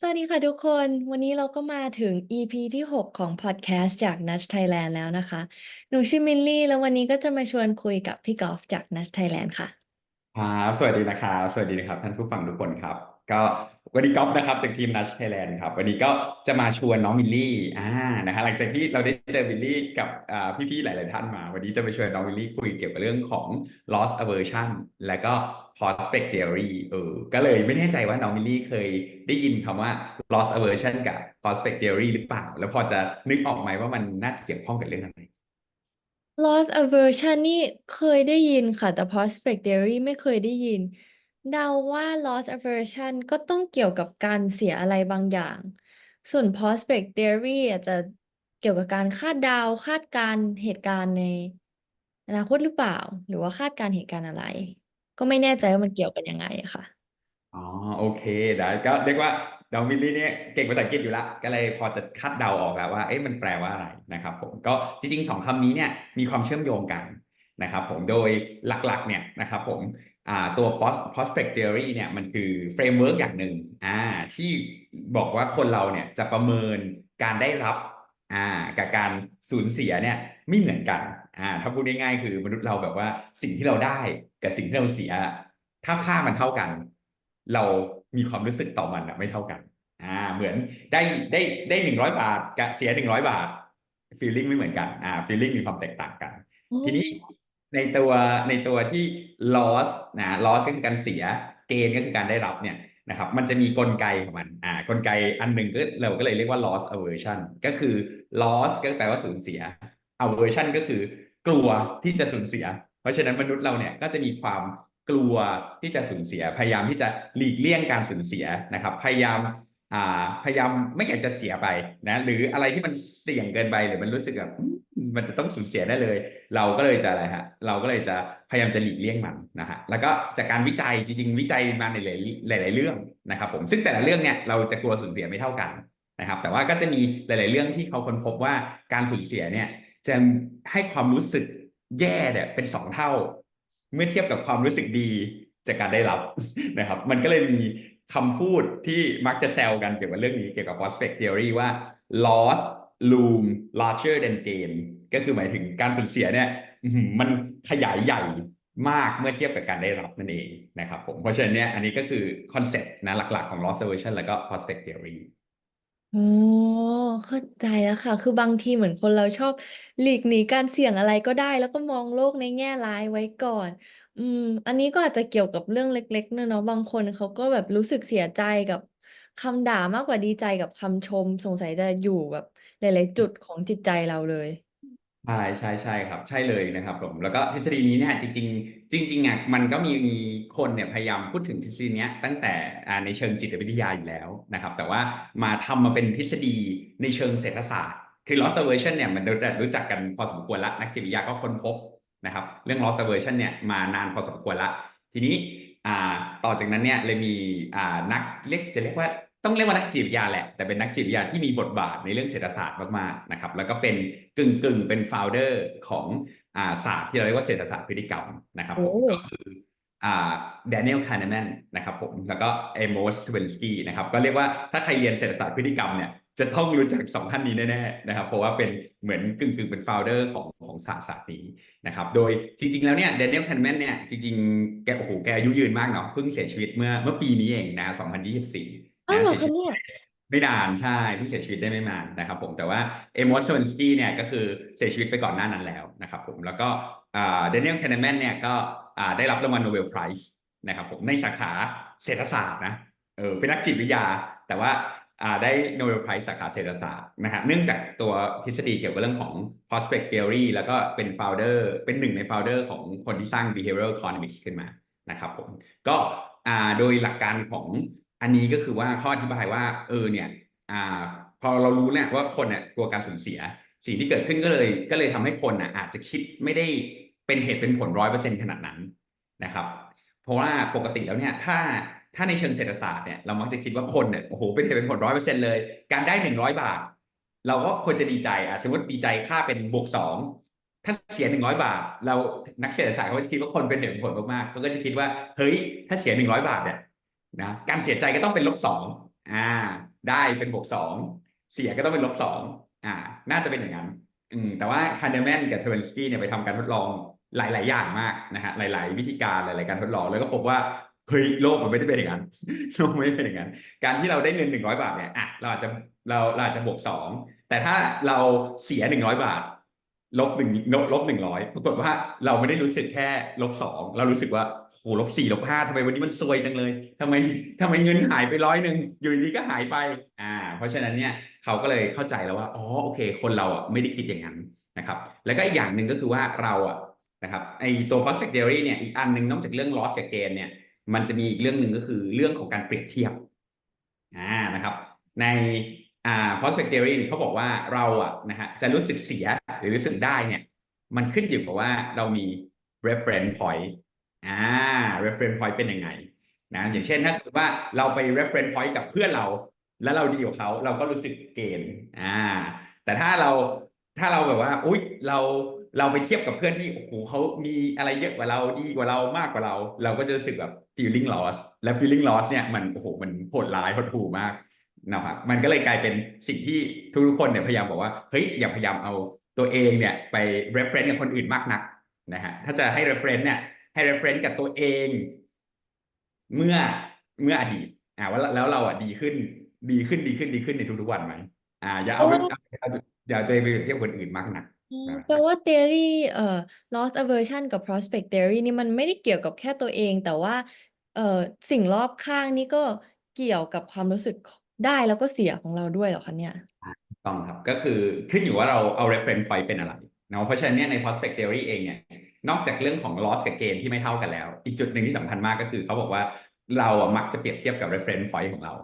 สวัสดีค่ะทุกคน วันนี้เราก็มาถึง EP ที่ 6 ของพอดแคสต์จาก Nudge Thailand แล้วนะคะ หนูชื่อมินลี่ แล้ววันนี้ก็จะมาชวนคุยกับพี่กอล์ฟจาก Nudge Thailand ค่ะ ครับสวัสดีนะครับ สวัสดีนะครับ ท่านผู้ฟังทุกคนครับ ก็ วันนี้ก๊อฟนะครับจากทีม Nudge Thailand ครับวันนี้ก็จะมาชวนน้องมิลลี่อ่านะฮะหลังจากที่เราได้เจอมิลลี่กับพี่ๆหลาย ๆ ท่านมา วันนี้จะมาชวนน้องมิลลี่คุยเกี่ยวกับเรื่องของ loss aversion และก็ prospect theory เออก็เลยไม่แน่ใจว่าน้องมิลลี่เคยได้ยินคำว่า loss aversion กับ prospect theory หรือเปล่า แล้วพอจะนึกออกไหมว่ามันน่าจะเกี่ยวข้องกับเรื่องอะไร loss aversion นี่เคยได้ยินค่ะแต่ prospect theory ไม่เคยได้ยิน เดาว่า loss aversion ก็ต้องเกี่ยวกับการเสียอะไรบางอย่าง ส่วน prospect theory อาจจะเกี่ยวกับการคาดเดาคาดการณ์เหตุการณ์ในอนาคตหรือเปล่า หรือว่าคาดการณ์เหตุการณ์อะไร ก็ไม่แน่ใจว่ามันเกี่ยวกันยังไงอะค่ะ อ๋อโอเคได้ก็เรียกว่าน้องมิลลี่เนี่ยเก่งภาษาอังกฤษอยู่ล้วก็เลยพอจะคาดเดาออกแล้วว่าเอ๊ะมันแปลว่าอะไรนะครับผมก็จริงๆสองคำนี้เนี่ยมีความเชื่อมโยงกันนะครับผมโดยหลักๆเนี่ยนะครับผม ตัว pros- prospect theory เนี่ยมันคือเฟรมเวิร์กอย่างหนึ่งอ่าที่บอกว่าคนเราเนี่ยจะประเมินการได้รับอ่ากับการสูญเสียเนี่ยไม่เหมือนกันอ่าถ้าพูดง่ายๆคือมนุษย์เราแบบว่าสิ่งที่เราได้กับสิ่งที่เราเสีย ถ้าค่ามันเท่ากัน เรามีความรู้สึกต่อมันอะไม่เท่ากันอ่าเหมือนได้ได้ได้หนึ่งร้อยบาทกับเสียหนึ่งร้อยบาทฟีลลิ่งไม่เหมือนกันอ่าฟีลลิ่งมีความแตกต่างกันอ๋อทีนี้ ในตัวในตัวที่ loss นะ loss ก็คือการเสีย gain ก็คือการได้รับเนี่ยนะครับมันจะมีกลไกของมันอ่ากลไกอันหนึ่งก็เราก็เลยเรียกว่า loss aversion ก็คือ loss ก็แปลว่าสูญเสีย aversion ก็คือกลัวที่จะสูญเสีย เพราะฉะนั้นมนุษย์เราเนี่ยก็จะมีความกลัวที่จะสูญเสีย พยายามที่จะหลีกเลี่ยงการสูญเสียนะครับ พยายามอ่าพยายามไม่อยากจะเสียไปนะหรืออะไรที่มันเสี่ยงเกินไปหรือมันรู้สึกแบบ มันจะต้องสูญเสียได้เลย เราก็เลยจะอะไรฮะเราก็เลยจะพยายามจะหลีกเลี่ยงมันนะฮะแล้วก็จากการวิจัยจริง ๆ วิจัยมาในหลายๆหลาย ๆ เรื่องนะครับ ผมซึ่งแต่ละเรื่องเนี่ยเราจะกลัวสูญเสียไม่เท่ากันนะครับ แต่ว่าก็จะมีหลาย ๆ เรื่องที่เขาค้นพบว่าการสูญเสียเนี่ยจะให้ความรู้สึกแย่เนี่ยเป็นสองเท่า เมื่อเทียบกับความรู้สึกดีจากการได้รับนะครับ มันก็เลยมีคำพูดที่มักจะแซวกันเกี่ยวกับเรื่องนี้เกี่ยวกับ prospect theory ว่า loss loom larger than gain ก็คือหมายถึงการสูญเสียเนี่ยมันขยายใหญ่มากเมื่อเทียบกับการได้รับนั่นเองนะครับผมเพราะฉะนั้นเนี่ยอันนี้ก็คือคอนเซ็ปต์นะหลักๆของ loss aversion แล้วก็ prospect theory อ๋อเข้าใจแล้วค่ะ คือบางทีเหมือนคนเราชอบหลีกหนีการเสี่ยงอะไรก็ได้ แล้วก็มองโลกในแง่ร้ายไว้ก่อน อืม อันนี้ก็อาจจะเกี่ยวกับเรื่องเล็กๆเนอะเนาะบางคนเขาก็แบบรู้สึกเสียใจกับคำด่ามากกว่าดีใจกับคำชม สงสัยจะอยู่แบบหลายๆจุดของจิตใจเราเลย ใช่ใช่ใช่ครับ ใช่เลยนะครับผม แล้วก็ทฤษฎีนี้เนี่ยจริง ๆ จริงๆอะมันก็มีมีคนเนี่ยพยายามพูดถึงทฤษฎีเนี้ยตั้งแต่อ่าในเชิงจิตวิทยาอยู่แล้วนะครับ แต่ว่ามาทำมาเป็นทฤษฎีในเชิงเศรษฐศาสตร์ คือ loss aversion เนี่ยมันรู้รู้จักกันพอสมควรละนักจิตวิทยาก็ค้นพบนะครับเรื่อง loss aversion เนี่ยมานานพอสมควรละ ทีนี้อ่าต่อจากนั้นเนี่ยเลยมีอ่านักเรียกจะเรียกว่า ต้องเรียกว่านักจิตวิทยาแหละ แต่เป็นนักจิตวิทยาที่มีบทบาทในเรื่องเศรษฐศาสตร์มากๆนะครับ แล้วก็เป็นกึ่งกึ่งเป็นโฟลเดอร์ของอ่าศาสตร์ที่เราเรียกว่าเศรษฐศาสตร์พฤติกรรมนะครับผมโอ้ก็คืออ่าแดเนียลคาร์เนแมนนะครับผมแล้วก็เอโมสทเวนสกี้นะครับก็เรียกว่าถ้าใครเรียนเศรษฐศาสตร์พฤติกรรมเนี่ยจะต้องรู้จักสองท่านนี้แน่ๆนะครับ เพราะว่าเป็นเหมือนกึ่งกึ่งเป็นโฟลเดอร์ของของศาสตร์ศาสตร์นี้นะครับ โดยจริง ๆ แล้วเนี่ยแดเนียลคาร์เนแมนเนี่ยจริง ๆ แกโอ้โหแกอายุยืนมากเนาะเพิ่งเสียชีวิตเมื่อเมื่อปีนี้เองนะ 2024 อ้าวนะเหรอเสียคะชีวิตเนี่ยไม่นานใช่เพิ่งเสียชีวิตได้ไม่นานนะครับผมแต่ว่าเอมอสเวนสกี้เนี่ยก็คือเสียชีวิตไปก่อนหน้านั้นแล้วนะครับผมแล้วก็อ่าเดนิเอลแคนเนแมนเนี่ยก็อ่าได้รับรางวัลโนเบลไพรส์นะครับผมในสาขาเศรษฐศาสตร์นะเออเป็นนักจิตวิทยา แต่ว่าอ่าได้โนเบลไพรส์สาขาเศรษฐศาสตร์นะฮะเนื่องจากตัวทฤษฎีเกี่ยวกับเรื่องของ prospect theory แล้วก็เป็น founder เป็นหนึ่งใน founder ของคนที่สร้าง behavioral economics ขึ้นมานะครับผมก็อ่าโดยหลักการของ อันนี้ก็คือว่าข้ออธิบายว่าเออเนี่ยอ่าพอเรารู้เนี่ยว่าคนเนี่ยกลัวการสูญเสีย สิ่งที่เกิดขึ้นก็เลย ก็เลยทำให้คนน่ะอาจจะคิดไม่ได้เป็นเหตุเป็นผลร้อยเปอร์เซ็นขนาดนั้นนะครับ เพราะว่าปกติแล้วเนี่ยถ้าถ้าในเชิงเศรษฐศาสตร์เนี่ยเรามักจะคิดว่าคนเนี่ยโอ้โหเป็นเหตุเป็นผลร้อยเปอร์เซ็นเลย การได้หนึ่งร้อยบาท เราก็ควรจะดีใจอะสมมติดีใจค่าเป็นบวกสองถ้าเสียหนึ่งร้อยบาท เรานักเศรษฐศาสตร์เขาจะคิดว่าคนเป็นเหตุเป็นผลมากๆเขาก็จะคิดว่าเฮ้ยถ้าเสียหนึ่งร้อยบาทเนี่ย นะการเสียใจก็ต้องเป็นลบสองอ่า ได้เป็นบวกสองเสียก็ต้องเป็นลบสองอ่า น่าจะเป็นอย่างนั้น อืมแต่ว่าคาร์เนแมนกับเทเวนสกี้เนี่ยไปทำการทดลองหลาย ๆ อย่างมากนะฮะหลาย ๆ วิธีการหลาย ๆ การทดลองแล้วก็พบว่าเฮ้ยโลกมันไม่ได้เป็นอย่างนั้นโลกไม่ได้เป็นอย่างนั้น การที่เราได้เงินหนึ่งร้อยบาทเนี่ยอะเราอาจจะเราเราอาจจะบวกสองแต่ถ้าเราเสียหนึ่งร้อยบาท ลบหนึ่งลบหนึ่งร้อยปรากฏว่าเราไม่ได้รู้สึกแค่ลบสองเรารู้สึกว่าโหลบสี่ลบห้าทำไมวันนี้มันซวยจังเลยทำไมทำไมเงินหายไปร้อยหนึ่งอยู่ดีก็หายไป อ่า เพราะฉะนั้นเนี่ยเขาก็เลยเข้าใจแล้วว่าอ๋อโอเค คนเราอะไม่ได้คิดอย่างนั้นนะครับ แล้วก็อีกอย่างหนึ่งก็คือว่าเราอะนะครับไอตัว prospect theory เนี่ยอีกอันหนึ่งนอกจากเรื่อง loss กับ gain เนี่ย มันจะมีอีกเรื่องหนึ่งก็คือเรื่องของการเปรียบเทียบอ่านะครับ ใน อ่า prospect theory เนี่ยเขาบอกว่าเราอะนะฮะจะรู้สึกเสียหรือรู้สึกได้เนี่ย มันขึ้นอยู่กับว่าเรามี reference point อ่า reference point เป็นยังไงนะอย่างเช่นถ้าสมมติว่าเราไป reference point กับเพื่อนเรา แล้วเราดีกว่าเขาเราก็รู้สึกเกณฑ์อ่า แต่ถ้าเราถ้าเราแบบว่า อุ๊ยเราเราไปเทียบกับเพื่อนที่โอ้โหเขามีอะไรเยอะกว่าเราดีกว่าเรามากกว่าเรา เราก็จะรู้สึกแบบ feeling loss และ feeling loss เนี่ยมันโอ้โหมันโหดร้ายหดหู่มาก นะครับมันก็เลยกลายเป็นสิ่งที่ทุกๆคนเนี่ยพยายามบอกว่าเฮ้ยอย่าพยายามเอาตัวเองเนี่ยไป reference กับคนอื่นมากนักนะฮะถ้าจะให้ reference เนี่ยให้ reference กับตัวเอง เมื่อเมื่ออดีตอ่าว่าแล้วเราอะดีขึ้นดีขึ้นดีขึ้นดีขึ้นในทุกๆวันไหมอ่า อย่าเอาไปเพราะว่าเอาอย่าเอาตัวเองไปเปรียบเทียบกับคนอื่นมากนักอืมนะแปลว่า theory เอ่อ loss aversion กับ prospect theory นี่มันไม่ได้เกี่ยวกับแค่ตัวเอง แต่ว่าเอ่อสิ่งรอบข้างนี่ก็เกี่ยวกับความรู้สึก ได้แล้วก็เสียของเราด้วยเหรอคะเนี่ยต้องครับ ก็คือขึ้นอยู่ว่าเราเอา reference point เป็นอะไรเนาะเพราะฉะนั้นเนี่ยใน prospect theory เองเนี่ยนอกจากเรื่องของ loss กับ gain ที่ไม่เท่ากันแล้ว อีกจุดหนึ่งที่สำคัญมากก็คือเขาบอกว่าเราอะมักจะเปรียบเทียบกับ reference point ของเรา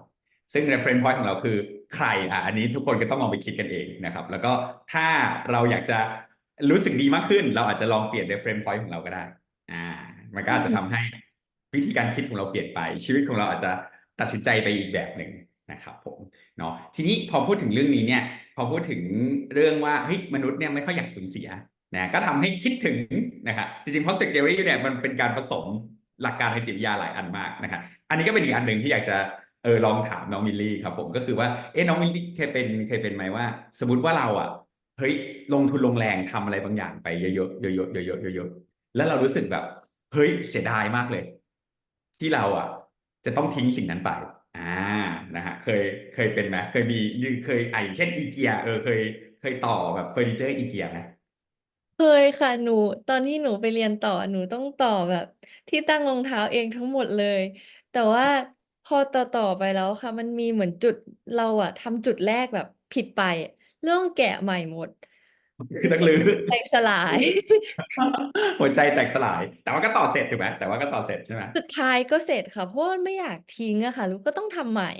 ซึ่ง reference point ของเราคือใครอะอันนี้ทุกคนก็ต้องลองไปคิดกันเองนะครับ แล้วก็ถ้าเราอยากจะรู้สึกดีมากขึ้น เราอาจจะลองเปลี่ยน reference point ของเราก็ได้ อ่า มันก็อาจจะทำให้วิธีการคิดของเราเปลี่ยนไป ชีวิตของเราอาจจะตัดสินใจไปอีกแบบหนึ่ง นะครับผมเนาะทีนี้พอพูดถึงเรื่องนี้เนี่ยพอพูดถึงเรื่องว่าเฮ้ยมนุษย์เนี่ยไม่ค่อยอยากสูญเสียนะก็ทำให้คิดถึงนะครับจริงๆ prospect theory เนี่ยมันเป็นการผสมหลักการทางจิตวิทยาหลายอันมากนะครับอันนี้ก็เป็นอีกอันหนึ่งที่อยากจะเออลองถามน้องมิลลี่ครับผมก็คือว่าเอ๊ะน้องมิลลี่เคยเป็นเคยเป็นไหมว่า สมมติว่าเราอะเฮ้ยลงทุนลงแรงทำอะไรบางอย่างไปเยอะๆเยอะๆเยอะๆเยอะๆแล้วเรารู้สึกแบบ เฮ้ยเสียดายมากเลย ที่เราอะ จะต้องทิ้งสิ่งนั้นไป อ่านะฮะเคยเคยเป็นไหมเคยมีเคยไอะอย่างเช่นอีเกียเออเคยเคยต่อแบบเฟอร์นิเจอร์อีเกียไหมเคยค่ะ หนูตอนที่หนูไปเรียนต่อหนูต้องต่อแบบ ที่ตั้งรองเท้าเองทั้งหมดเลย แต่ว่าพอต่อต่อไปแล้วค่ะ มันมีเหมือนจุดเราอะทำจุดแรกแบบผิดไปเรื่องแกะใหม่หมด คือต้องรื้อแตกสลาย หัวใจแตกสลาย แต่ว่าก็ต่อเสร็จถูกไหมแต่ว่าก็ต่อเสร็จใช่ไหมสุดท้ายก็เสร็จค่ะเพราะว่าไม่อยากทิ้งอะค่ะลูกก็ต้องทำใหม่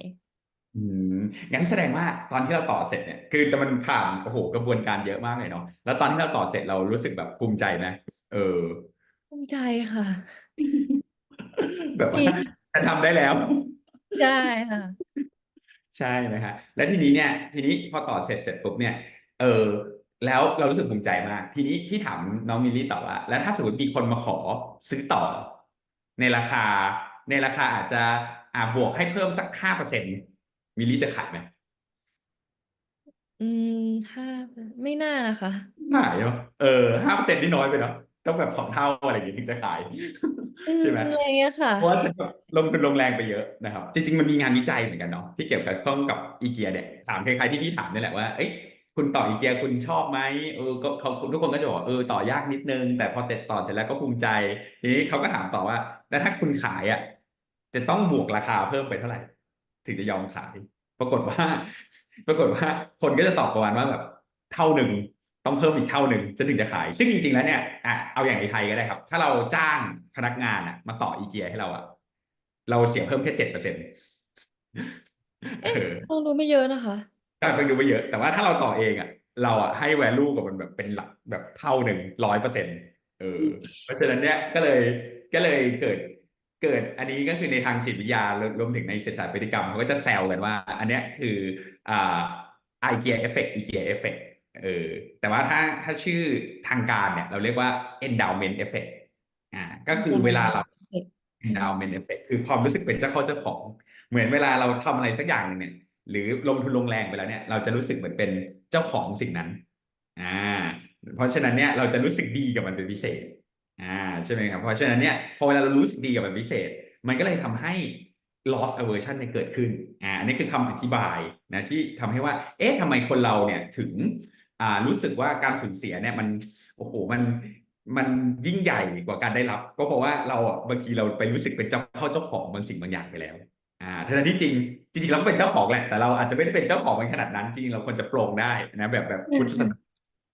อืมงั้นแสดงว่าตอนที่เราต่อเสร็จเนี่ยคือแต่มันผ่านโอ้โหกระบวนการเยอะมากเลยเนาะแล้วตอนที่เราต่อเสร็จเรารู้สึกแบบภูมิใจไหมเออ ภูมิใจค่ะ แบบว่าจริงฉันทำได้แล้วใช่ค่ะ ใช่ไหมฮะแล้วทีนี้เนี่ย ทีนี้พอต่อเสร็จเสร็จปุ๊บเนี่ย เออ แล้วเรารู้สึกภูมิใจมาก ทีนี้พี่ถามน้องมิลลี่ต่อว่า แล้วถ้าสมมติมีคนมาขอซื้อต่อ ในราคา ในราคาอาจจะอ่าบวกให้เพิ่มสักห้าเปอร์เซ็นต์มิลลี่จะขายไหมอืมห้าไม่น่านะคะ ขายเนาะเออห้าเปอร์เซ็นต์นี่น้อยไปเนาะต้องแบบสองเท่าอะไรอย่างงี้ถึงจะขายอืมใช่ไหมอะไรเงี้ยค่ะเพราะว่าลงทุนลงแรงไปเยอะนะครับ จริง ๆ มันมีงานวิจัยเหมือนกันเนาะที่เกี่ยวกับข้องกับอีเกียเนี่ยถามคล้ายๆที่พี่ถามนี่แหละว่าเอ้ย คุณต่ออีเกียคุณชอบไหมเออก็เขาทุกคนก็จะบอกว่าเออต่อยากนิดนึง แต่พอเต็ดต่อเสร็จแล้วก็ภูมิใจทีนี้เขาก็ถามต่อว่า แล้วถ้าคุณขายอะ จะต้องบวกราคาเพิ่มไปเท่าไหร่ ถึงจะยอมขาย ปรากฏว่า ปรากฏว่า คนก็จะตอบประมาณว่าแบบเท่าหนึ่งต้องเพิ่มอีกเท่าหนึ่งจะถึงจะขาย ซึ่งจริง ๆ แล้วเนี่ยอะเอาอย่างในไทยก็ได้ครับ ถ้าเราจ้างพนักงานอะ มาต่ออีเกียให้เราอะเราเสียเพิ่มแค่เจ็ดเปอร์เซ็นต์เอ๊ะฟังดูไม่เยอะนะคะ ใช่ฟังดูไม่เยอะ แต่ว่าถ้าเราต่อเองอะ เราอะให้ value กับมันแบบเป็นหลักแบบเท่าหนึ่งร้อยเปอร์เซ็นต์เออเพราะฉะนั้นเนี่ยก็เลยก็เลยเกิดเกิดอันนี้ก็คือในทางจิตวิทยารวมรวมถึงในเศรษฐศาสตร์พฤติกรรมเขาก็จะแซวกันว่า อันเนี้ยคืออ่าไอเกียเอฟเฟกต์อีเกียเอฟเฟกต์เออแต่ว่าถ้าถ้าชื่อทางการเนี่ย เราเรียกว่า endowment effect อ่าก็คือเวลาเรา endowment effect คือความรู้สึกเป็นเจ้าเข้าเจ้าของ เหมือนเวลาเราทำอะไรสักอย่างหนึ่งเนี่ย หรือลงทุนลงแรงไปแล้วเนี่ยเราจะรู้สึกเหมือนเป็นเจ้าของสิ่งนั้นอ่าเพราะฉะนั้นเนี่ยเราจะรู้สึกดีกับมันเป็นพิเศษอ่าใช่ไหมครับเพราะฉะนั้นเนี่ยพอเวลาเรารู้สึกดีกับมันพิเศษ มันก็เลยทำให้ loss aversion เนี่ยเกิดขึ้นอ่าอันนี้คือคำอธิบายนะที่ทำให้ว่า เอ๊ะทำไมคนเราเนี่ยถึงอ่ารู้สึกว่าการสูญเสียเนี่ยมันโอ้โหมันมันยิ่งใหญ่กว่าการได้รับ ก็เพราะว่าเราอะบางทีเราไปรู้สึกเป็นเจ้าเข้าเจ้าของบางสิ่งบางอย่างไปแล้ว อ่าทั้งที่จริง จริงๆเราก็เป็นเจ้าของแหละแต่เราอาจจะไม่ได้เป็นเจ้าของมันขนาดนั้น จริงๆเราควรจะปลงได้นะแบบแบบพุทธศาสนา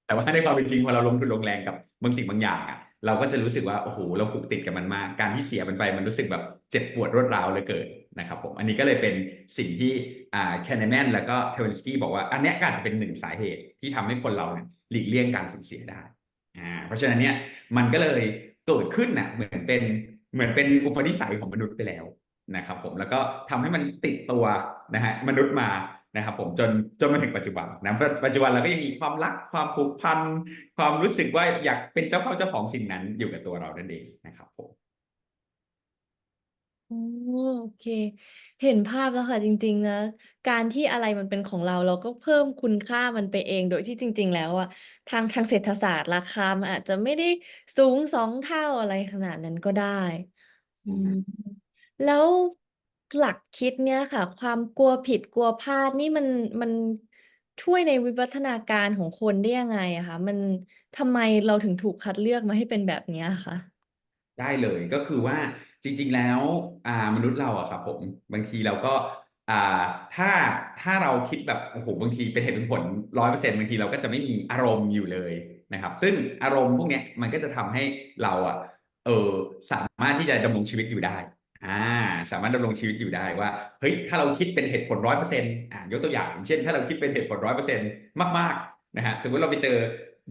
แต่ว่าในความเป็นจริงพอเราลงทุนลงแรงกับบางสิ่งบางอย่างอะเราก็จะรู้สึกว่าโอ้โหเราผูกติดกับมันมาก การที่เสียมันไปมันรู้สึกแบบเจ็บปวดรวดร้าวเหลยเกินนะครับผมอันนี้ก็เลยเป็นสิ่งที่อ่าแคนเนแมนแล้วก็เทเวนสกี้บอกว่าอันเนี้ยก็อาจจะเป็นหนึ่งสาเหตุที่ทำให้คนเราเนี่ยหลีกเลี่ยงการสูญเสียได้อ่าเพราะฉะนั้นเนี่ยมันก็เลยเกิดขึ้นน่ะเหมือนเป็นเหมือนเป็นอุปนิสัยของมนุษย์ไปแล้ว นะครับผมแล้วก็ทำให้มันติดตัวนะฮะมนุษย์มานะครับผมจนจนมาถึงปัจจุบันนะปัจจุบันเราก็ยังมีความรักความผูกพันความรู้สึกว่าอยากเป็นเจ้าเข้าเจ้าของสิ่งนั้นอยู่กับตัวเรานั่นเองนะครับผมโอ้โอเค เห็นภาพแล้วค่ะจริง ๆ นะ การที่อะไรมันเป็นของเราเราก็เพิ่มคุณค่ามันไปเองโดยที่จริง ๆ แล้วอะทางทางเศรษฐศาสตร์ราคามันอาจจะไม่ได้สูงสองเท่าอะไรขนาดนั้นก็ได้อืม แล้วหลักคิดเนี่ยค่ะ ความกลัวผิด กลัวพลาดนี่มัน มันช่วยในวิวัฒนาการของคนได้ยังไงอะคะ มัน ทำไมเราถึงถูกคัดเลือกมาให้เป็นแบบเนี้ยอะคะ ได้เลย ก็คือว่าจริง ๆ แล้ว อ่า มนุษย์เราอะครับผม บางทีเราก็ อ่า ถ้า ถ้าเราคิดแบบ โอ้โหบางทีเป็นเหตุเป็นผลร้อยเปอร์เซ็นต์บางทีเราก็จะไม่มีอารมณ์อยู่เลยนะครับ ซึ่งอารมณ์พวกเนี้ย มันก็จะทำให้เราอะ เออสามารถที่จะดำรงชีวิตอยู่ได้ อ่าสามารถดำรงชีวิตอยู่ได้ว่าเฮ้ยถ้าเราคิดเป็นเหตุผลร้อยเปอร์เซ็นต์อ่ายกตัวอย่างเช่น ถ้าเราคิดเป็นเหตุผลร้อยเปอร์เซ็นต์มากๆนะฮะสมมติเราไปเจอ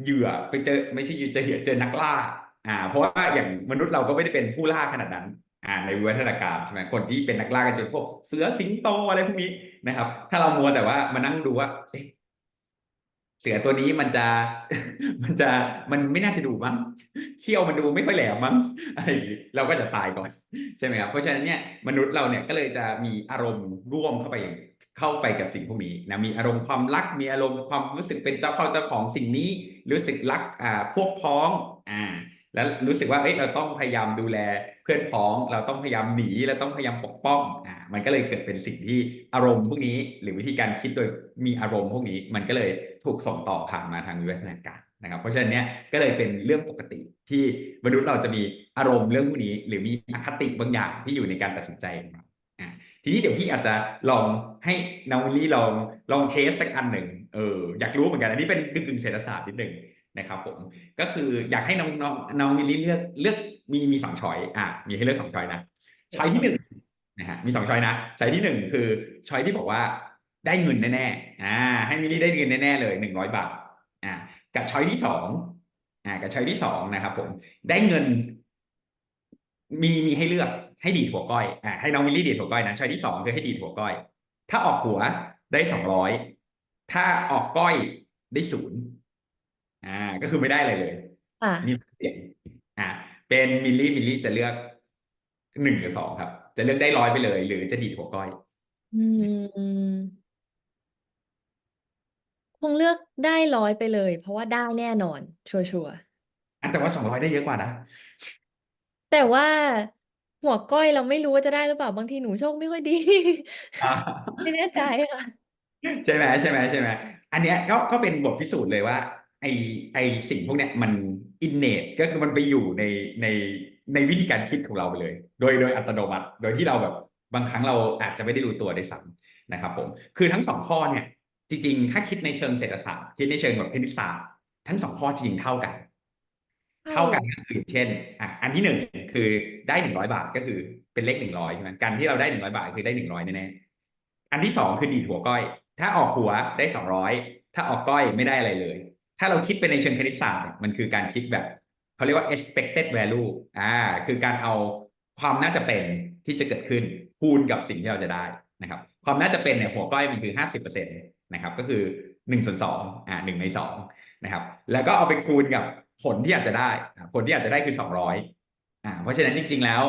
เหยื่อไปเจอไม่ใช่เหยื่อเจอเหยื่อเจอนักล่าอ่าเพราะว่าอย่างมนุษย์เราก็ไม่ได้เป็นผู้ล่าขนาดนั้นอ่าในวิวัฒนาการใช่ไหมคนที่เป็นนักล่าก็จะพวกเสือสิงโตอะไรพวกนี้นะครับ ถ้าเรามัวแต่ว่ามานั่งดูว่าเอ๊ะ เสือตัวนี้มันจะมันจะมันไม่น่าจะดูมั้งเขี้ยวมันดูไม่ค่อยแหลมมั้งอะไรเราก็จะตายก่อนใช่ไหมครับเพราะฉะนั้นเนี่ยมนุษย์เราเนี่ยก็เลยจะมีอารมณ์ร่วมเข้าไปอย่างเข้าไปกับสิ่งพวกนี้นะมีอารมณ์ความรักมีอารมณ์ความรู้สึกเป็นเจ้าเข้าเจ้าของสิ่งนี้ รู้สึกรักอ่าพวกพ้องอ่า แล้วรู้สึกว่าเอ้ยเราต้องพยายามดูแลเพื่อนพ้อง เราต้องพยายามหนีเราต้องพยายามปกป้องอ่ามันก็เลยเกิดเป็นสิ่งที่อารมณ์พวกนี้ หรือวิธีการคิดโดยมีอารมณ์พวกนี้ มันก็เลยถูกส่งต่อผ่านมาทางวิวัฒนาการนะครับ เพราะฉะนั้นเนี้ยก็เลยเป็นเรื่องปกติที่มนุษย์เราจะมีอารมณ์เรื่องพวกนี้ หรือมีอคติบางอย่างที่อยู่ในการตัดสินใจของเราอ่าทีนี้เดี๋ยวพี่อาจจะลองให้น้องวิลลี่ลองลองเทสสักอันหนึ่งเอออยากรู้เหมือนกันอันนี้เป็นกึ่งเศรษฐศาสตร์นิดหนึ่ง นะครับผมก็คืออยากให้น้องน้องน้องมิลลี่เลือกเลือกมีมีสองช้อยอะมีให้เลือกสองช้อยนะช้อยที่หนึ่งนะฮะมีสองช้อยนะช้อยที่หนึ่งคือช้อยที่บอกว่าได้เงินแน่ๆอ่าให้มิลลี่ได้เงินแน่ๆเลยหนึ่งร้อยบาทอ่ากับช้อยที่สองอ่ากับช้อยที่สองนะครับผมได้เงิน มีมีให้เลือกให้ดีดหัวก้อยอ่าให้น้องมิลลี่ดีดหัวก้อยนะช้อยที่สองคือให้ดีดหัวก้อย ถ้าออกหัวได้สองร้อยถ้าออกก้อยได้ศูนย์ อ่าก็คือไม่ได้อะไรเลยค่ะนี่เสียงอ่าเป็นมิลลี่มิลลี่จะเลือกหนึ่งหรือสองครับ จะเลือกได้ร้อยไปเลย หรือจะดีดหัวก้อย อืม คงเลือกได้ร้อยไปเลย เพราะว่าได้แน่นอน ชัวร์อะแต่ว่าสองร้อยได้เยอะกว่านะๆแต่ว่าหัวก้อยเราไม่รู้ว่าจะได้หรือเปล่าบางทีหนูโชคไม่ค่อยดีอ่าไม่แน่ใจค่ะ ใช่ไหมใช่ไหมใช่ไหมอันเนี้ยก็ก็เป็นบทพิสูจน์เลยว่า ไอไอสิ่งพวกเนี้ยมันอินเนตก็คือมันไปอยู่ในในในวิธีการคิดของเราไปเลย โดยโดยอัตโนมัติ โดยที่เราแบบบางครั้งเราอาจจะไม่ได้รู้ตัวได้วยซ้ำนะครับผมคือทั้งสองข้อเนี่ยจริง ๆ ถ้าคิดในเชิงเศรษฐศาสตร์คิดในเชิงแบบคณิตศาสตร์ทั้งสองข้อจริงๆเท่ากัน เท่ากันก็คือเช่นอะอันที่หนึ่งคือได้หนึ่งร้อยบาทก็คือเป็นเลขหนึ่งร้อยใช่ไหมการที่เราได้หนึ่งร้อยบาทคือได้หนึ่งร้อยแน่ๆอันที่สองคือดีดหัวก้อย ถ้าออกหัวได้สองร้อยถ้าออกก้อยไม่ได้อะไรเลย ถ้าเราคิดเป็นในเชิงคณิตศาสตร์เนี่ยมันคือการคิดแบบเขาเรียกว่า expected value อ่าคือการเอาความน่าจะเป็นที่จะเกิดขึ้นคูณกับสิ่งที่เราจะได้นะครับ ความน่าจะเป็นเนี่ยหัวก้อยมันคือห้าสิบเปอร์เซ็นต์นะครับ ก็คือหนึ่งส่วนสองอ่าหนึ่งในสองนะครับ แล้วก็เอาไปคูณกับผลที่อาจจะได้อ่าผลที่อาจจะได้คือสองร้อยอ่าเพราะฉะนั้นจริง ๆ แล้ว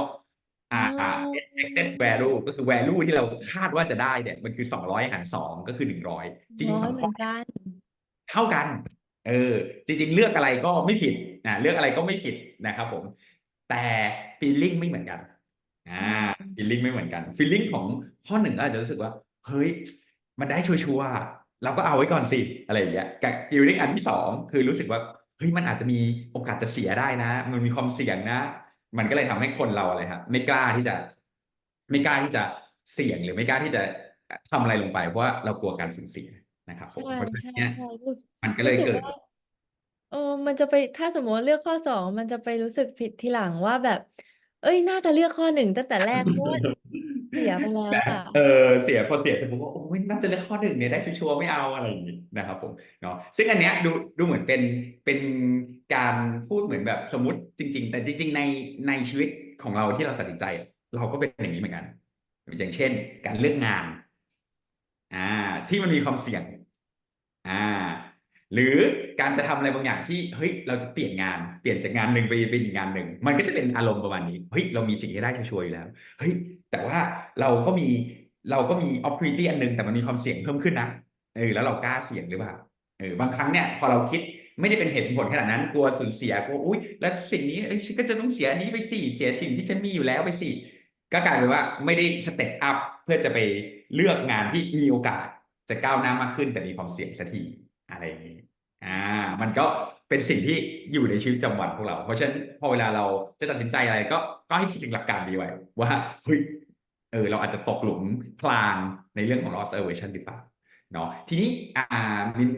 อ๋อ่าอ expected value ก็คือ value ที่เราคาดว่าจะได้เนี่ยมันคือสองร้อยหารสองก็คือหนึ่งร้อยจริร้งอๆสยองเหข้มืออนกันเท่ากัน เออจริงๆเลือกอะไรก็ไม่ผิดนะเลือกอะไรก็ไม่ผิดนะครับผมแต่ feeling ไม่เหมือนกันอ่าอืม feeling ไม่เหมือนกัน feeling ของข้อหนึ่งอาจจะรู้สึกว่า เฮ้ย มันได้ชัวร์ๆเราก็เอาไว้ก่อนสิอะไรอย่างเงี้ยกับ feeling อันที่สองคือรู้สึกว่าเฮ้ยมันอาจจะมีโอกาสจะเสียได้นะ มันมีความเสี่ยงนะ มันก็เลยทำให้คนเราอะไรครับไม่กล้าที่จะ ไม่กล้าที่จะเสี่ยงหรือไม่กล้าที่จะทำอะไรลงไปเพราะว่าเรากลัวการสูญเสีย นะครับผมใช่เพราะฉะใช่นั้นเนี่ยใช่รู้มันก็เลรู้ยสึกเกิดว่า เออมันจะไปถ้าสมมติว่าเลือกข้อสองมันจะไปรู้สึกผิดทีหลังว่าแบบ เอ้ยน่าจะเลือกข้อหนึ่งตั้งแต่แรกเพราะว่าเสียไปแล้วแต่อะ เออเสียพอเสียเสร็จผมว่าโอ้ยน่าจะเลือกข้อหนึ่งเนี่ยได้ชัวร์ๆไม่เอาอะไรอย่างนี้นะครับผมเนาะซึ่งอันเนี้ยดูดูเหมือนเป็นเป็นการพูดเหมือนแบบสมมติจริง ๆ แต่จริง ๆ ในในชีวิตของเราที่เราตัดสินใจเราก็เป็นอย่างนี้เหมือนกัน อย่างเช่น การเลือกงาน อ่า ที่มันมีความเสี่ยง อ่าหรือการจะทำอะไรบางอย่างที่เฮ้ยเราจะเปลี่ยนงานเปลี่ยนจากงานหนึ่งไปเป็นอีกงานหนึ่ง มันก็จะเป็นอารมณ์ประมาณนี้เฮ้ยเรามีสิ่งที่ได้ชัวร์ๆอยู่แล้วเฮ้ยแต่ว่าเราก็มีเราก็มี opportunity อันหนึ่งแต่มันมีความเสี่ยงเพิ่มขึ้นนะเออแล้วเรากล้าเสี่ยงหรือเปล่าเออบางครั้งเนี่ยพอเราคิดไม่ได้เป็นเหตุผลขนาดนั้นกลัวสูญเสียกลัวอุ้ยแล้วสิ่งนี้เอ้ยฉันก็จะต้องเสียอันนี้ไปสิเสียสิ่งที่ฉันมีอยู่แล้วไปสิก็กลายเป็นว่าไม่ได้สเต็ปอัพเพื่อจะไปเลือกงานที่มีโอกาส จะก้าวหน้ามากขึ้นแต่มีความเสี่ยงสักทีอะไรอย่างนี้อ่ามันก็เป็นสิ่งที่อยู่ในชีวิตประจำวันพวกเรา เพราะฉะนั้นพอเวลาเราจะตัดสินใจอะไรก็ก็ให้คิดถึงหลักการดีไว้ ว่าเฮ้ยเออเราอาจจะตกหลุมพลางในเรื่องของ loss aversion หรือเปล่าเนาะทีนี้อ่ามิน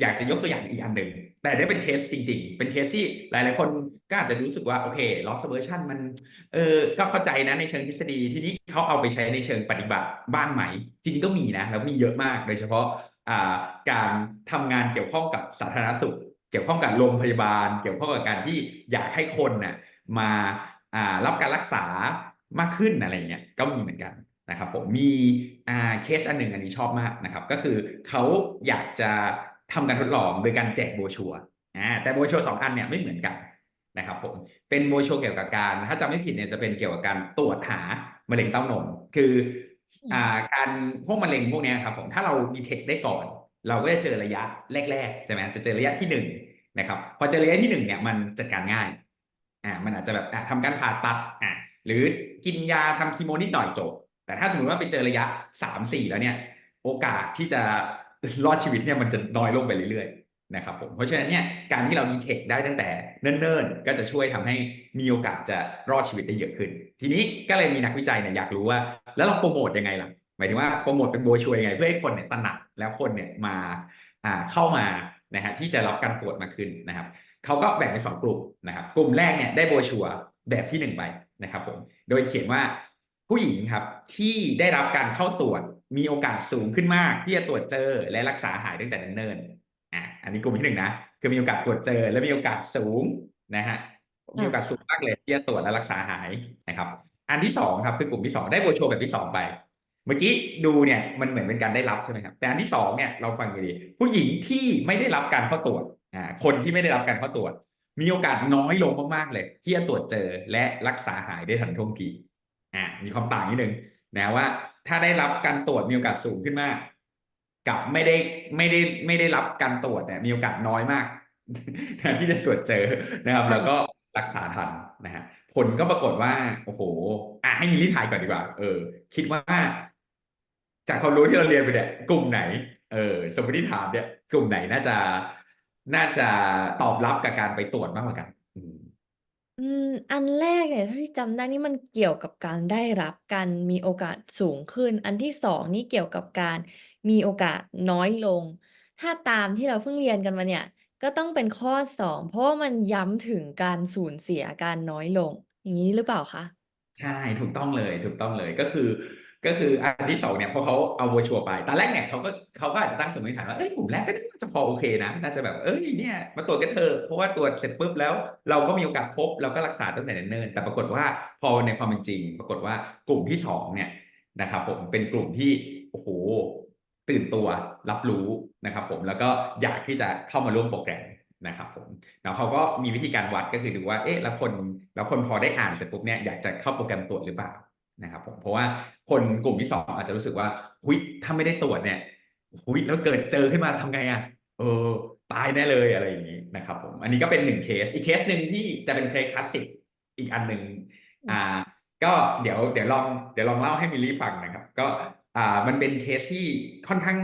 อยากจะยกตัวอย่างอีกอันหนึ่ง แต่ได้เป็นเคสจริง ๆ เป็นเคสที่หลายๆ คนก็อาจจะรู้สึกว่าโอเค loss aversion มันเออก็เข้าใจนะในเชิงทฤษฎีทีนี้เขาเอาไปใช้ในเชิงปฏิบัติบ้างไหม จริงๆก็มีนะ แล้วมีเยอะมากโดยเฉพาะอ่าการทำงานเกี่ยวข้องกับสาธารณสุข เกี่ยวข้องกับโรงพยาบาล เกี่ยวข้องกับการที่อยากให้คนน่ะมาอ่ารับการรักษามากขึ้นอะไรเงี้ยก็มีเหมือนกันนะครับผมมีอ่าเคสอันหนึ่งอันนี้ชอบมากนะครับ ก็คือเขาอยากจะ ทำการทดลองโดยการแจกโบรชัวร์อ่าแต่โบรชัวร์สองอันเนี่ยไม่เหมือนกันนะครับผมเป็นโบรชัวร์เกี่ยวกับการ ถ้าจำไม่ผิดเนี่ยจะเป็นเกี่ยวกับการตรวจหามะเร็งเต้านม คืออ่าการพวกมะเร็งพวกเนี้ยครับผมถ้าเราดีเทคได้ก่อน เราก็จะเจอระยะแรกๆใช่ไหมจะเจอระยะที่หนึ่งนะครับพอเจอระยะที่หนึ่งเนี่ยมันจัดการง่ายอ่ามันอาจจะแบบอ่าทำการผ่าตัดอ่าหรือกินยาทำคีโมนิดหน่อยจบแต่ถ้าสมมติว่าไปเจอระยะสามสี่แล้วเนี่ย โอกาสที่จะ รอดชีวิตเนี่ยมันจะน้อยลงไปเรื่อยๆนะครับผมเพราะฉะนั้นเนี่ยการที่เราดีเทคได้ตั้งแต่เนิ่นๆ ก็จะช่วยทำให้มีโอกาสจะรอดชีวิตได้เยอะขึ้น ทีนี้ก็เลยมีนักวิจัยเนี่ยอยากรู้ว่า แล้วเราโปรโมทยังไงล่ะหมายถึงว่าโปรโมทเป็นโบชัวร์ยังไง เพื่อให้คนเนี่ยตระหนักแล้วคนเนี่ยมาอ่าเข้ามานะฮะที่จะรับการตรวจมากขึ้นนะครับเขาก็แบ่งเป็นสองกลุ่มนะครับกลุ่มแรกเนี่ยได้โบชัวแบบที่หนึ่งไปนะครับผมโดยเขียนว่าผู้หญิงครับที่ได้รับการเข้าตรวจ มีโอกาสสูงขึ้นมากที่จะตรวจเจอและรักษาหายตั้งแต่เนิ่นๆอะอันนี้กลุ่มที่หนึ่งนะคือมีโอกาสตรวจเจอ และมีโอกาสสูงนะฮะมีโอกาสสูงมากเลยที่จะตรวจและรักษาหายนะครับ อันที่สองครับคือกลุ่มที่สองได้โบรชัวร์แบบที่สองไป เมื่อกี้ดูเนี่ยมันเหมือนเป็นการได้รับใช่ไหมครับแต่อันที่สองเนี่ยเราฟังดีๆผู้หญิงที่ไม่ได้รับการเข้าตรวจอ่าคนที่ไม่ได้รับการเข้าตรวจ มีโอกาสน้อยลงมากๆเลย ที่จะตรวจเจอและรักษาหายได้ทันท่วงทีอ่ามีความต่างนิดนึง นะว่าถ้าได้รับการตรวจมีโอกาสสูงขึ้นมาก กับไม่ได้ไม่ได้ไม่ได้รับการตรวจเนี่ยมีโอกาสน้อยมากที่จะตรวจเจอนะครับ แล้วก็รักษาทันนะฮะผลก็ปรากฏว่า โอ้โห อะให้มิลลี่ทายก่อนดีกว่า เออ คิดว่า จากความรู้ที่เราเรียนไปเนี่ยกลุ่มไหน เออ สมมติฐานเนี่ย กลุ่มไหนน่าจะน่าจะตอบรับกับการไปตรวจมากกว่ากัน อืม อันแรกเนี่ยเท่าที่จำได้นี่มันเกี่ยวกับการได้รับ การมีโอกาสสูงขึ้น อันที่สองนี่เกี่ยวกับการมีโอกาสน้อยลง ถ้าตามที่เราเพิ่งเรียนกันมาเนี่ย ก็ต้องเป็นข้อสองเพราะว่ามันย้ำถึงการสูญเสีย การน้อยลง อย่างนี้หรือเปล่าคะ ใช่ ถูกต้องเลย ถูกต้องเลย ก็คือ ก็คืออันที่สองเนี่ยพอเขาเอาโบรชัวไปตอนแรกเนี่ยเขาก็เขาก็อาจจะตั้งสมมติฐานว่าเอ้ยกลุ่มแรกก็น่าจะพอโอเคนะน่าจะแบบเอ้ยเนี่ยมาตรวจกันเถอะเพราะว่าตรวจเสร็จปุ๊บแล้ว เราก็มีโอกาสพบเราก็รักษาตั้งแต่เนิ่นๆแต่ปรากฏว่าพอในความเป็นจริง ปรากฏว่ากลุ่มที่สองเนี่ยนะครับผมเป็นกลุ่มที่โอ้โหตื่นตัวรับรู้นะครับผมแล้วก็อยากที่จะเข้ามาร่วมโปรแกรมนะครับผมแล้วเขาก็มีวิธีการวัดก็คือดูว่าเอ๊ะแล้วคนแล้วคนพอได้อ่านเสร็จปุ๊บเนี่ยอยากจะเข้าโปรแกรมตรวจหรือเปล่า นะครับผมเพราะว่าคนกลุ่มที่สองอาจจะรู้สึกว่าหุยถ้าไม่ได้ตรวจเนี่ยหุยแล้วเกิดเจอขึ้นมาทำไงอะเออตายแน่เลยอะไรอย่างนี้นะครับผมอันนี้ก็เป็นหนึ่งเคสอีกเคสหนึ่งที่จะเป็นเคสคลาสสิกอีกอันหนึ่งอ่า ก็เดี๋ยวเดี๋ยวลองเดี๋ยวลองเล่าให้มิลลี่ฟังนะครับ ก็อ่ามันเป็นเคสที่ค่อนข้าง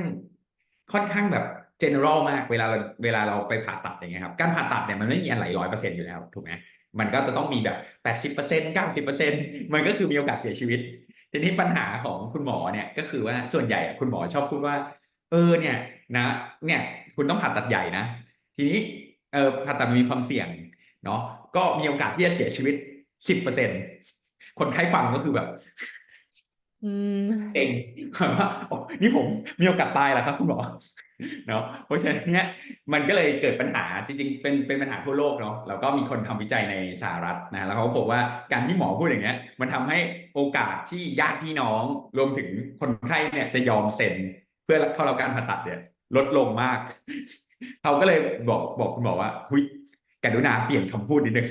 ค่อนข้างแบบ general มากเวลาเราเวลาเราไปผ่าตัดอย่างเงี้ยครับการผ่าตัดเนี่ยมันไม่มีอะไรร้อยเปอร์เซ็นต์อยู่แล้วถูกไหม มันก็จะต้องมีแบบแปดสิบเปอร์เซ็นต์เก้าสิบเปอร์เซ็นต์มันก็คือมีโอกาสเสียชีวิต ทีนี้ปัญหาของคุณหมอเนี่ยก็คือว่าส่วนใหญ่คุณหมอชอบพูดว่า เออเนี่ยนะเนี่ยคุณต้องผ่าตัดใหญ่นะ ทีนี้เออผ่าตัดมีความเสี่ยงเนาะก็มีโอกาสที่จะเสียชีวิตสิบเปอร์เซ็นต์คนไข้ฟังก็คือแบบ เองแบบว่านี่ผมมีโอกาสตายแล้วครับคุณหมอเนาะเพราะฉะนั้นเนี่ยมันก็เลยเกิดปัญหาจริงๆ เป็นเป็นปัญหาทั่วโลกเนาะแล้วก็มีคนทำวิจัยในสหรัฐนะแล้วเขาพบว่าการที่หมอพูดอย่างเงี้ย มันทำให้โอกาสที่ญาติพี่น้องรวมถึงคนไข้เนี่ยจะยอมเซ็น เพื่อเข้ารับการผ่าตัดเนี่ย ลดลงมากเขาก็เลยบอกบอกคุณหมอว่าหุยกรุณาเปลี่ยนคำพูดนิดนึง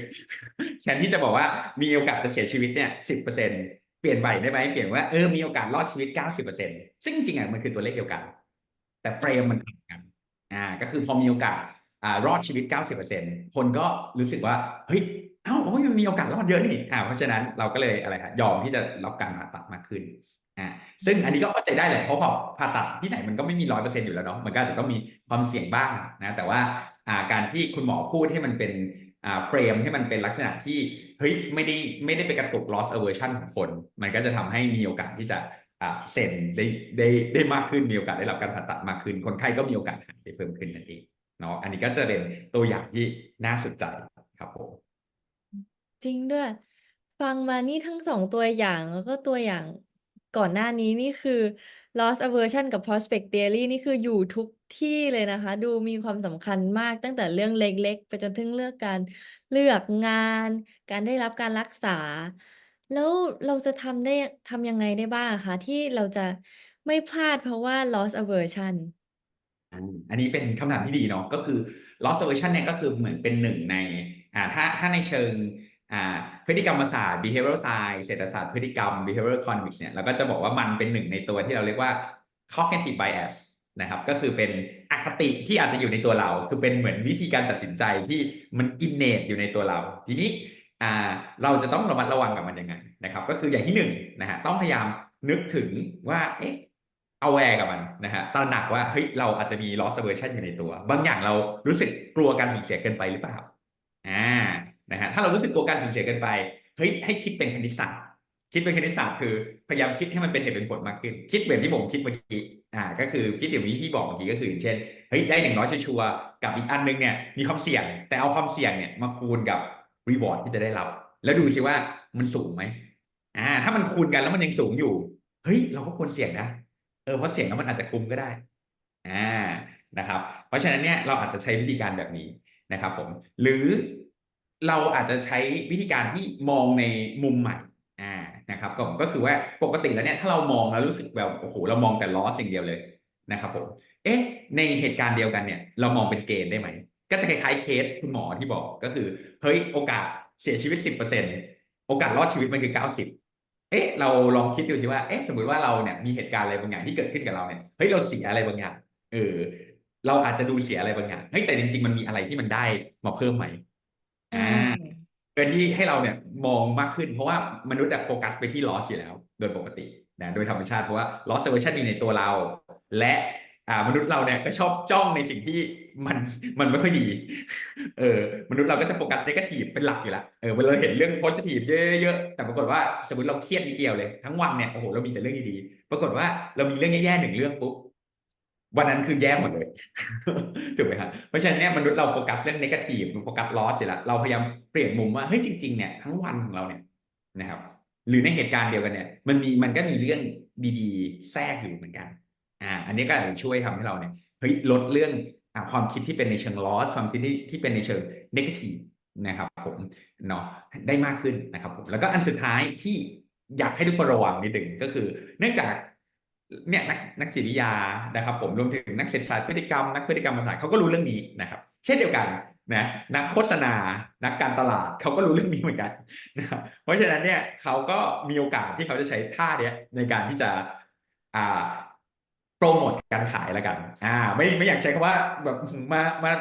แทนที่จะบอกว่ามีโอกาสจะเสียชีวิตเนี่ยสิบเปอร์เซ็น เปลี่ยนไปได้ไหมเปลี่ยนว่าเออมีโอกาสรอดชีวิตเก้าสิบเปอร์เซ็นซึ่งจริงๆอะมันคือตัวเลขเดียวกัน แต่เฟรมมันต่างกันอ่าก็คือพอมีโอกาสอ่ารอดชีวิตเก้าสิบเปอร์เซ็นคนก็รู้สึกว่าเฮ้ยเอ้าโอ้ยมันมีโอกาสรอดเยอะนี่อ่าเพราะฉะนั้นเราก็เลยอะไรฮะยอมที่จะรับการผ่าตัดมากขึ้นอ่าซึ่งอันนี้ก็เข้าใจได้แหละเพราะพอผ่าตัดที่ไหนมันก็ไม่มีร้อยเปอร์เซ็นต์อยู่แล้วเนาะมันก็จจะต้องมีความเสี่ยงบ้างนะแต่ว่าอ่าการที่คุณหมอพูดให้มันเป็นอ่าเฟรมให้มันเป็นลักษณะที่ เฮ้ยไม่ได้ไม่ได้ไปกระตุก loss aversion ของคน มันก็จะทำให้มีโอกาสที่จะอ่าเซ็นได้ได้ได้มากขึ้นมีโอกาสได้รับการผ่าตัดมากขึ้น คนไข้ก็มีโอกาสหายได้เพิ่มขึ้นนั่นเองเนาะอันนี้ก็จะเป็นตัวอย่างที่น่าสนใจครับผมจริงด้วย ฟังมานี่ทั้งสองตัวอย่างแล้วก็ตัวอย่างก่อนหน้านี้นี่คือ loss aversion กับ prospect theory นี่คืออยู่ทุก ที่เลยนะคะ ดูมีความสำคัญมากตั้งแต่เรื่องเล็ก ๆ ไปจนถึงเรื่องการเลือกงาน การได้รับการรักษา แล้วเราจะทำได้ทำยังไงได้บ้างคะ ที่เราจะไม่พลาดเพราะว่า loss aversion อันอันนี้เป็นคำถามที่ดีเนาะก็คือ loss aversion เนี่ยก็คือเหมือนเป็นหนึ่งในอ่าถ้าถ้าในเชิงอ่าพฤติกรรมศาสตร์ behavioral science เศรษฐศาสตร์พฤติกรรม behavioral economics เนี่ยเราก็จะบอกว่ามันเป็นหนึ่งในตัวที่เราเรียกว่า cognitive bias นะครับก็คือเป็นอคติที่อาจจะอยู่ในตัวเรา คือเป็นเหมือนวิธีการตัดสินใจที่มัน innate อยู่ในตัวเรา ทีนี้เราจะต้องระมัดระวังกับมันยังไงนะครับ ก็คืออย่างที่หนึ่งนะฮะต้องพยายามนึกถึงว่าเอ๊ะ aware กับมันนะฮะตระหนักว่าเฮ้ยเราอาจจะมี loss aversion อยู่ในตัว บางอย่างเรารู้สึกกลัวการสูญเสียเกินไปหรือเปล่าอ่านะฮะถ้าเรารู้สึกกลัวการสูญเสียเกินไปเฮ้ยให้คิดเป็นคณิตศาสตร์คิดเป็นคณิตศาสตร์คือพยายามคิดให้มันเป็นเหตุเป็นผลมากขึ้น คิดเหมือนที่ผมคิดเมื่อกี้ อ่าก็คือคิดอย่างที่พี่บอกเมื่อกี้ก็คืออย่างเช่นเฮ้ยได้หนึ่งร้อยชัวร์ๆกับอีกอันนึงเนี่ยมีความเสี่ยง แต่เอาความเสี่ยงเนี่ยมาคูณกับ reward ที่จะได้รับ แล้วดูสิว่ามันสูงไหมอ่าถ้ามันคูณกันแล้วมันยังสูงอยู่ เฮ้ย เราก็ควรเสี่ยงนะเออเพราะเสี่ยงแล้วมันอาจจะคุ้มก็ได้อ่านะครับ เพราะฉะนั้นเนี่ยเราอาจจะใช้วิธีการแบบนี้นะครับผมหรือเราอาจจะใช้วิธีการที่มองในมุมใหม่ นะครับก็ก็คือว่าปกติแล้วเนี่ยถ้าเรามองแล้วรู้สึกแบบโอ้โหเรามองแต่ล้อสิ่งเดียวเลยนะครับผมเอ๊ะในเหตุการณ์เดียวกันเนี่ยเรามองเป็นเกณฑ์ได้ไหมก็จะคล้ายๆเคสคุณหมอที่บอกก็คือเฮ้ยโอกาสเสียชีวิตสิบเปอร์เซ็นโอกาสรอดชีวิตมันคือเก้าสิบเอ๊ะเราลองคิดดูสิว่าเอ๊ะสมมติว่าเราเนี่ยมีเหตุการณ์อะไรบางอย่างที่เกิดขึ้นกับเราเนี่ยเฮ้ยเราเสียอะไรบางอย่างเออเราอาจจะดูเสียอะไรบางอย่างเฮ้ยแต่จริง ๆ มันมีอะไรที่มันได้มาเพิ่มไหมอ่าอ่าเพื่อที่ให้เราเนี่ยมองมากขึ้น เพราะว่ามนุษย์แบบโฟกัสไปที่ loss อยู่แล้ว โดยปกตินะโดยธรรมชาติเพราะว่า loss aversion อยู่ในตัวเรา และอ่ามนุษย์เราเนี่ยก็ชอบจ้องในสิ่งที่มันมันไม่ค่อยดี เออมนุษย์เราก็จะโฟกัส negative เป็นหลักอยู่แล้วเออเวลาเราเห็นเรื่อง positive เยอะๆแต่ปรากฏว่าสมมติเราเครียดนิดเดียวเลย ทั้งวันเนี่ยโอ้โหเรามีแต่เรื่องดีๆปรากฏว่าเรามีเรื่องแย่ๆหนึ่งเรื่องปุ๊บ วันนั้นคือแย่หมดเลยถูกไหมครับเพราะฉะนั้นเนี่ยมนุษย์เราโฟกัสเรื่อง negative โฟกัส loss อยู่แล้วเราพยายามเปลี่ยนมุมว่าเฮ้ยจริงๆเนี่ยทั้งวันของเราเนี่ยนะครับ หรือในเหตุการณ์เดียวกันเนี่ย มันมีมันก็มีเรื่องดีๆ แทรกอยู่เหมือนกันอ่าอันนี้ก็อาจจะช่วยทำให้เราเนี่ยเฮ้ยลดเรื่องอความคิดที่เป็นในเชิง loss ความคิดที่ที่เป็นในเชิง negative นะครับผมเนาะได้มากขึ้นนะครับผมแล้วก็อันสุดท้ายที่อยากให้ทุกคนระวังนิดหนึ่งก็คือ เนื่องจาก เนี่ยนักนักจิตวิทยานะครับ ผมรวมถึงนักเศรษฐศาสตร์พฤติกรรมนักพฤติกรรมศาสตร์เขาก็รู้เรื่องนี้นะครับ เช่นเดียวกันนะนักโฆษณา นักการตลาดเขาก็รู้เรื่องนี้เหมือนกันนะเพราะฉะนั้นเนี่ยเขาก็มีโอกาสที่เขาจะใช้ท่าเนี้ยในการที่จะอ่าโปรโมทการขายแล้วกัน อ่า ไม่ไม่อยากใช้คำว่าแบบมามา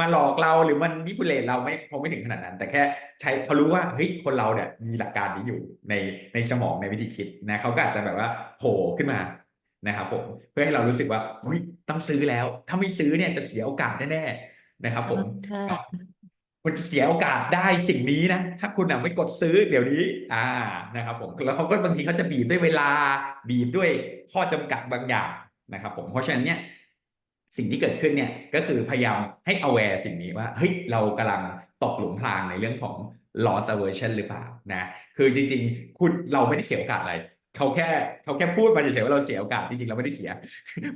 มาหลอกเราหรือมันนิพุเลตเราไม่คงไม่ถึงขนาดนั้น แต่แค่ใช้เขารู้ว่าเฮ้ยคนเราเนี่ยมีหลักการนี้อยู่ในในสมองในวิธีคิดนะเขาก็อาจจะแบบว่าโผล่ขึ้นมานะครับผมเพื่อให้เรารู้สึกว่าเฮ้ยต้องซื้อแล้ว ถ้าไม่ซื้อเนี่ยจะเสียโอกาสแน่ๆนะครับ ผมค่ะเนาะคุณจะเสียโอกาสได้สิ่งนี้นะถ้าคุณอะไม่กดซื้อเดี๋ยวนี้ อ่านะครับ ผมแล้วเขาก็บางทีเขาจะบีบด้วยเวลาบีบด้วยข้อจำกัดบางอย่างนะครับ ผมเพราะฉะนั้นเนี่ย สิ่งที่เกิดขึ้นเนี่ยก็คือพยายามให้ aware สิ่งนี้ว่าเฮ้ยเรากำลังตกหลุมพรางในเรื่องของ loss aversion หรือเปล่านะคือจริงๆคุณเราไม่ได้เสียโอกาสอะไรเขาแค่เขาแค่พูดมาเฉยๆว่าเราเสียโอกาสจริงๆเราไม่ได้เสีย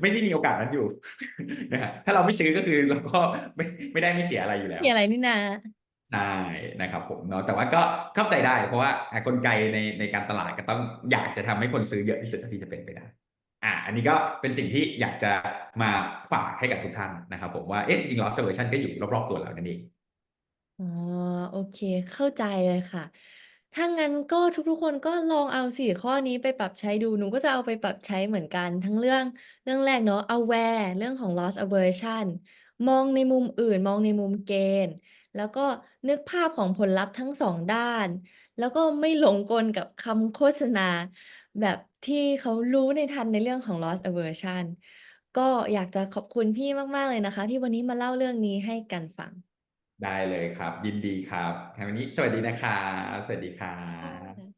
ไม่ได้มีโอกาสนั้นอยู่นะฮะถ้าเราไม่ซื้อก็คือเราก็ไม่ไม่ได้ไม่เสียอะไรอยู่แล้วมีอะไรนี่นาใช่นะครับผมเนาะแต่ว่าก็เข้าใจได้เพราะว่าอะกลไกในในการตลาดก็ต้องอยากจะทำให้คนซื้อเยอะที่สุดเท่าที่จะเป็นไปได้ อะอันนี้ก็เป็นสิ่งที่อยากจะมาฝากให้กับทุกท่านนะครับผมว่าเอ๊ะจริงๆ loss aversion ก็อยู่รอบๆตัวเรานั่นเองอ๋อโอเค เข้าใจเลยค่ะถ้างั้นก็ทุกๆ คนก็ลองเอาสี่ข้อนี้ไปปรับใช้ดู หนูก็จะเอาไปปรับใช้เหมือนกัน ทั้งเรื่องเรื่องแรกเนาะ aware เรื่องของ loss aversion มองในมุมอื่น มองในมุมเกณฑ์ แล้วก็นึกภาพของผลลัพธ์ทั้งสองด้าน แล้วก็ไม่หลงกลกับคำโฆษณา แบบที่เขารู้ในทันในเรื่องของ loss aversion ก็อยากจะขอบคุณพี่มาก ๆ เลยนะคะ ที่วันนี้มาเล่าเรื่องนี้ให้กันฟัง ได้เลยครับ ยินดีครับวันนี้สวัสดีนะครับ สวัสดีครัค่บะ